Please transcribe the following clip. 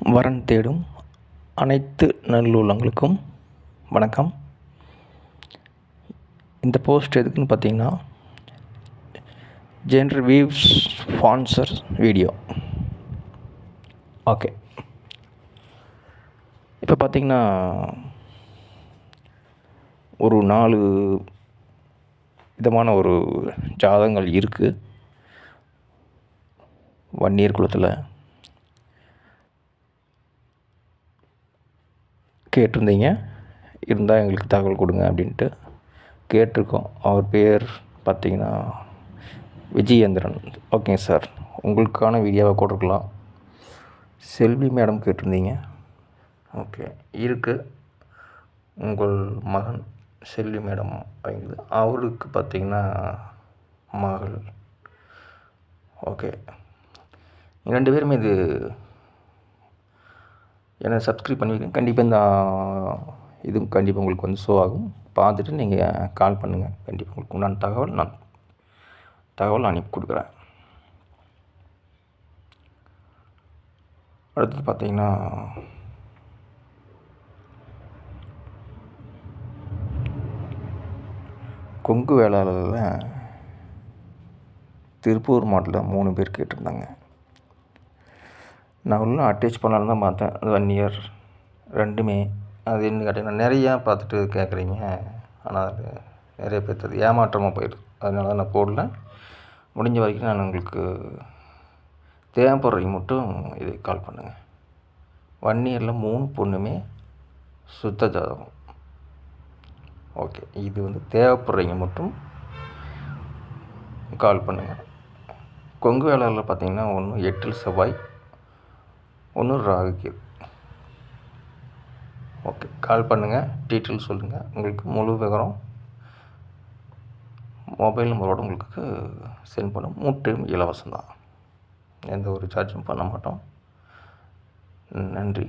வரன் தேடும் அனைத்து நல்லுள்ளங்களுக்கும் வணக்கம். இந்த போஸ்ட் எதுக்குன்னு பார்த்தீங்கன்னா general views sponsor video okay இப்போ பார்த்தீங்கன்னா ஒரு நாலு விதமான ஒரு ஜாதகங்கள் இருக்குது வன்னியர் குலத்தில் கேட்டிருந்தீங்க இருந்தால் எங்களுக்கு தகவல் கொடுங்க அப்படின்ட்டு கேட்டிருக்கோம். அவர் பேர் பார்த்தீங்கன்னா விஜயேந்திரன். ஓகேங்க சார் உங்களுக்கான வீடியோவை கொடுக்கலாம் செல்வி மேடம் கேட்டிருந்தீங்க. ஓகே இருக்குது உங்கள் மகன் செல்வி மேடம் அப்படிங்கிறது அவருக்கு பார்த்தீங்கன்னா மகள். ஓகே ரெண்டு பேருமே இது ஏன்னா சப்ஸ்கிரைப் பண்ணியிருக்கேன் கண்டிப்பாக இந்த இதுவும் கண்டிப்பாக உங்களுக்கு வந்து ஷோ ஆகும். பார்த்துட்டு நீங்கள் கால் பண்ணுங்கள் கண்டிப்பாக உங்களுக்கு உண்டான தகவல் நான் தகவல் அனுப்பி கொடுக்குறேன். அடுத்தது பார்த்தீங்கன்னா கொங்கு வேளாளரில் திருப்பூர் மாவட்டத்தில் மூணு பேர் கேட்டிருந்தாங்க. நான் இன்னும் அட்டேச் பண்ணலான்னு தான் பார்த்தேன். ஒன் இயர் ரெண்டுமே. அது என்ன கேட்டிங்கன்னா நிறையா பார்த்துட்டு கேட்குறீங்க. ஆனால் அது நிறைய பேர்த்து ஏமாற்றமாக போயிடுது. அதனால தான் நான் போடல. முடிஞ்ச வரைக்கும் நான் உங்களுக்கு தேவைப்படுறீங்க மட்டும் இது கால் பண்ணுங்கள் ஒன் இயரில் மூணு பொண்ணுமே சுத்த ஜாதகம். ஓகே இது வந்து தேவைப்படுறவங்க மட்டும் கால் பண்ணுங்கள் கொங்கு வேளாளரில் பார்த்தீங்கன்னா ஒன்று எட்டில் செவ்வாய் ஒன்று ராகுக்கு ஓகே கால் பண்ணுங்கள் டீட்டெயில் சொல்லுங்கள் உங்களுக்கு முழு விவரம் மொபைல் நம்பரோடு உங்களுக்கு சென்ட் பண்ண முற்றிலும் இலவசம் தான் எந்த ஒரு சார்ஜும் பண்ண மாட்டோம். நன்றி.